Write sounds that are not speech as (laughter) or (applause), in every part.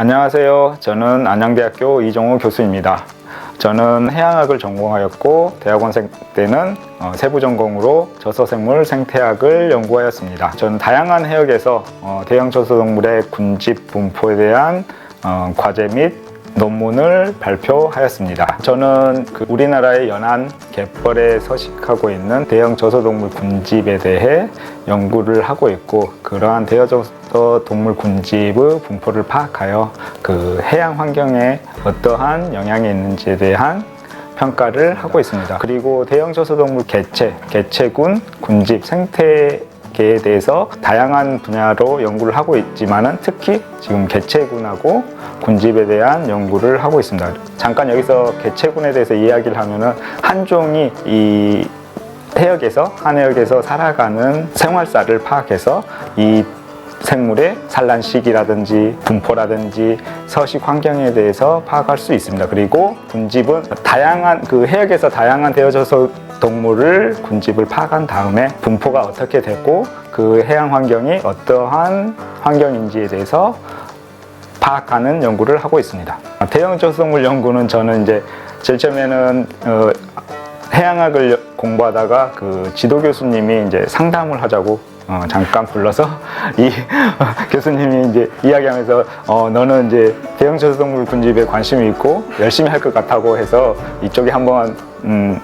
안녕하세요. 저는 안양대학교 이종호 교수입니다. 저는 해양학을 전공하였고 대학원생 때는 어, 세부 전공으로 저서생물 생태학을 연구하였습니다. 저는 다양한 해역에서 어, 대형 저서동물의 군집 분포에 대한 어, 과제 및 논문을 발표하였습니다. 저는 그 우리나라의 연안 갯벌에 서식하고 있는 대형 저서동물 군집에 대해 연구를 하고 있고 그러한 대형 저서동물 군집의 분포를 파악하여 그 해양 환경에 어떠한 영향이 있는지에 대한 평가를 하고 있습니다. 그리고 대형 저서동물 개체, 개체군, 군집, 생태 계에 대해서 다양한 분야로 연구를 하고 있지만은 특히 지금 개체군하고 군집에 대한 연구를 하고 있습니다. 잠깐 여기서 개체군에 대해서 이야기를 하면은 한 종이 이 해역에서 한 해역에서 살아가는 생활사를 파악해서 이 생물의 산란 시기라든지 분포라든지 서식 환경에 대해서 파악할 수 있습니다. 그리고 군집은 다양한 그 해역에서 다양한 되어져서 동물을 군집을 파악한 다음에 분포가 어떻게 됐고 그 해양 환경이 어떠한 환경인지에 대해서 파악하는 연구를 하고 있습니다. 대형 저소동물 연구는 저는 이제 제일 처음에는 어, 해양학을 공부하다가 그 지도 교수님이 이제 상담을 하자고 어, 잠깐 불러서 이 (laughs) 교수님이 이제 이야기하면서 어, 너는 이제 대형 저소동물 군집에 관심이 있고 열심히 할 것 같다고 해서 이쪽에 한번 음,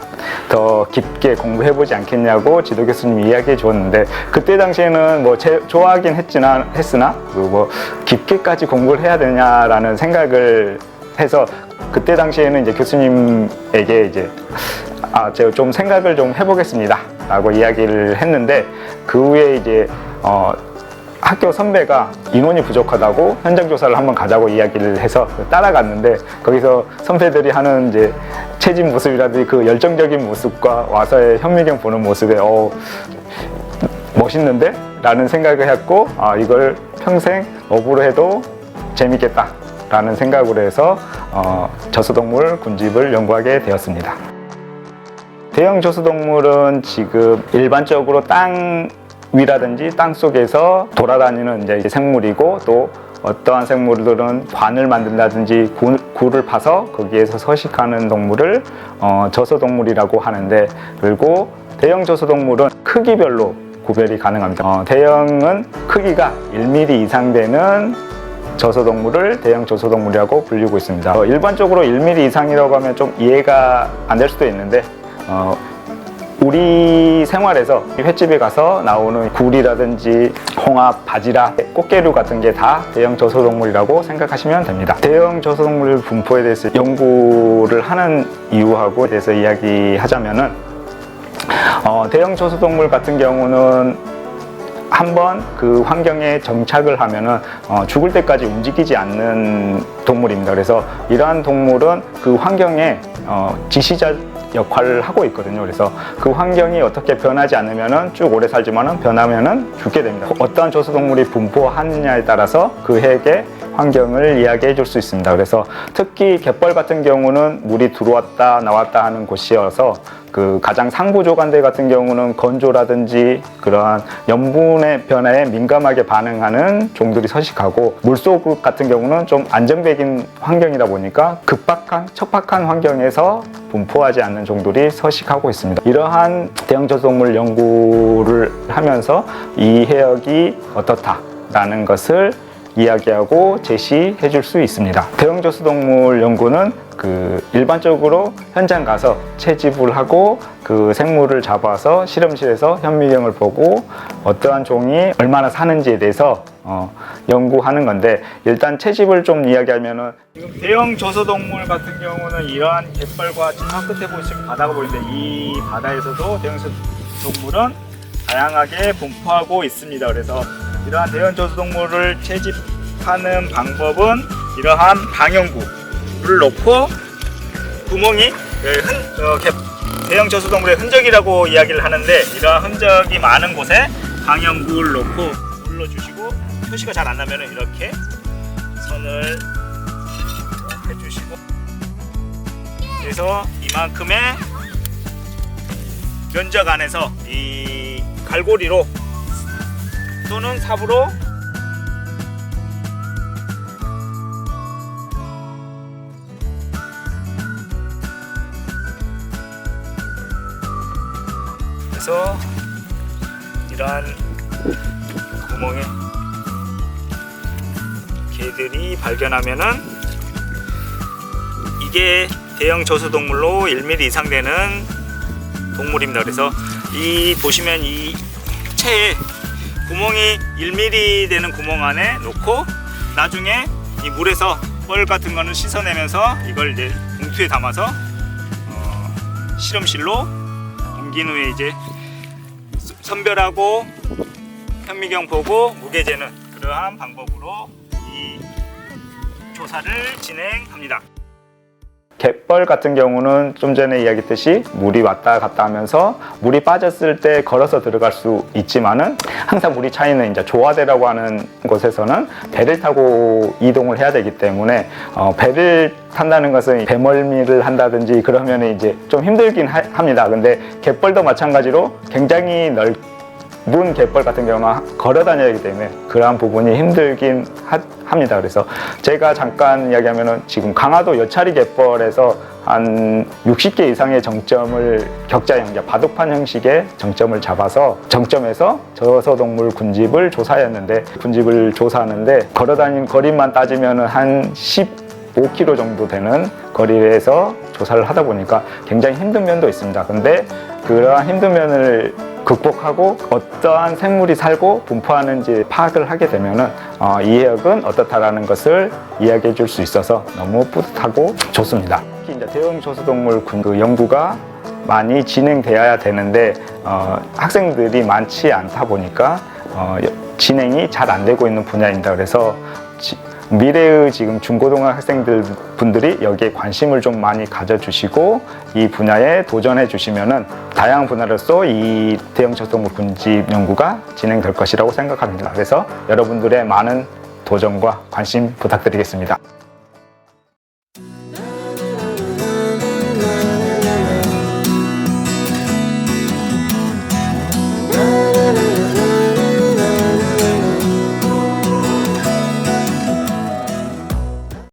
더 깊게 공부해보지 않겠냐고 지도 교수님이 이야기해 주었는데 그때 당시에는 뭐 제, 좋아하긴 했지나 했으나 그뭐 깊게까지 공부를 해야 되냐라는 생각을 해서 그때 당시에는 이제 교수님에게 이제 아, 제가 좀 생각을 좀 해보겠습니다. 라고 이야기를 했는데, 그 후에 이제, 어, 학교 선배가 인원이 부족하다고 현장 조사를 한번 가자고 이야기를 해서 따라갔는데, 거기서 선배들이 하는 이제 체진 모습이라든지 그 열정적인 모습과 와서의 현미경 보는 모습에, 어, 멋있는데? 라는 생각을 했고, 아, 이걸 평생 업으로 해도 재밌겠다. 라는 생각으로 해서 어, 저수동물 군집을 연구하게 되었습니다. 대형 저수동물은 지금 일반적으로 땅 위라든지 땅 속에서 돌아다니는 이제 생물이고 또 어떠한 생물들은 관을 만든다든지 구, 굴을 파서 거기에서 서식하는 동물을 어, 저소동물이라고 하는데 그리고 대형 저소동물은 크기별로 구별이 가능합니다. 어, 대형은 크기가 1mm 이상 되는 저소동물을 대형 저소동물이라고 불리고 있습니다. 어, 일반적으로 1mm 이상이라고 하면 좀 이해가 안 될 수도 있는데 어, 우리 생활에서 횟집에 가서 나오는 굴이라든지 홍합, 바지락, 꽃게류 같은 게 다 대형 저소동물이라고 생각하시면 됩니다. 대형 저소동물 분포에 대해서 연구를 하는 이유하고 대해서 이야기하자면은 어, 대형 저소동물 같은 경우는 한번 그 환경에 정착을 하면은 어, 죽을 때까지 움직이지 않는 동물입니다. 그래서 이러한 동물은 그 환경에 어, 지시자 역할을 하고 있거든요. 그래서 그 환경이 어떻게 변하지 않으면은 쭉 오래 살지만은 변하면은 죽게 됩니다. 어떠한 저수동물이 분포하느냐에 따라서 그 해역의 환경을 이야기해 줄 수 있습니다. 그래서 특히 갯벌 같은 경우는 물이 들어왔다 나왔다 하는 곳이어서 그 가장 상부 조간대 같은 경우는 건조라든지 그러한 염분의 변화에 민감하게 반응하는 종들이 서식하고 물속 같은 경우는 좀 안정적인 환경이다 보니까 급박한 척박한 환경에서 분포하지 않는 종들이 서식하고 있습니다. 이러한 대형 저동물 연구를 하면서 이 해역이 어떻다라는 것을 이야기하고 제시해 줄 수 있습니다. 대형 저수동물 연구는 그 일반적으로 현장 가서 채집을 하고 그 생물을 잡아서 실험실에서 현미경을 보고 어떠한 종이 얼마나 사는지에 대해서 어, 연구하는 건데 일단 채집을 좀 이야기하면은 지금 대형 저소동물 같은 경우는 이러한 갯벌과 저 끝에 보시면 바다가 보이는데 이 바다에서도 대형 저소동물은 다양하게 분포하고 있습니다. 그래서 이러한 대형 저수동물을 채집하는 방법은 이러한 방형구를 놓고 구멍이 그 흔, 어, 개- 대형 저수동물의 흔적이라고 이야기를 하는데 이러한 흔적이 많은 곳에 방형구를 놓고 눌러주시고 표시가 잘 안 나면 이렇게 선을 해주시고. 그래서 이만큼의 면적 안에서 이 갈고리로 또는 삽으로 그래서 이러한 구멍에 개들이 발견하면은 이게 대형 저수동물로 1mm 이상 되는 동물입니다. 그래서 이 보시면 이 체에 구멍이 1mm 되는 구멍 안에 놓고 나중에 이 물에서 뻘 같은 거는 씻어내면서 이걸 이제 봉투에 담아서 어, 실험실로 옮긴 후에 이제 수- 선별하고 현미경 보고 무게 재는 그러한 방법으로 이 조사를 진행합니다. 갯벌 같은 경우는 좀 전에 이야기했듯이 물이 왔다 갔다 하면서 물이 빠졌을 때 걸어서 들어갈 수 있지만은 항상 물이 차 있는 이제 조화대라고 하는 곳에서는 배를 타고 이동을 해야 되기 때문에 어, 배를 탄다는 것은 배멀미를 한다든지 그러면 이제 좀 힘들긴 하- 합니다. 근데 갯벌도 마찬가지로 굉장히 넓 문 갯벌 같은 경우는 걸어 다녀야 하기 때문에 그러한 부분이 힘들긴 하- 합니다. 그래서 제가 잠깐 이야기하면은 지금 강화도 여차리 갯벌에서 한 60개 이상의 정점을 격자형, 이제 바둑판 형식의 정점을 잡아서 정점에서 저서동물 군집을 조사했는데 군집을 조사하는데 걸어 다닌 거리만 따지면은 한 15km 정도 되는 거리에서 조사를 하다 보니까 굉장히 힘든 면도 있습니다. 근데 그러한 힘든 면을 극복하고 어떠한 생물이 살고 분포하는지 파악을 하게 되면은 어, 이 해역은 어떻다라는 것을 이야기해 줄 수 있어서 너무 뿌듯하고 좋습니다. 특히 이제 대형 조수동물 군- 그 연구가 많이 진행되어야 되는데 어, 학생들이 많지 않다 보니까 어, 여- 진행이 잘 안 되고 있는 분야입니다. 그래서 지- 미래의 지금 중고등학 생들 분들이 여기에 관심을 좀 많이 가져주시고 이 분야에 도전해 주시면은 다양한 분야로서 이 대형 저동물 군집 연구가 진행될 것이라고 생각합니다. 그래서 여러분들의 많은 도전과 관심 부탁드리겠습니다.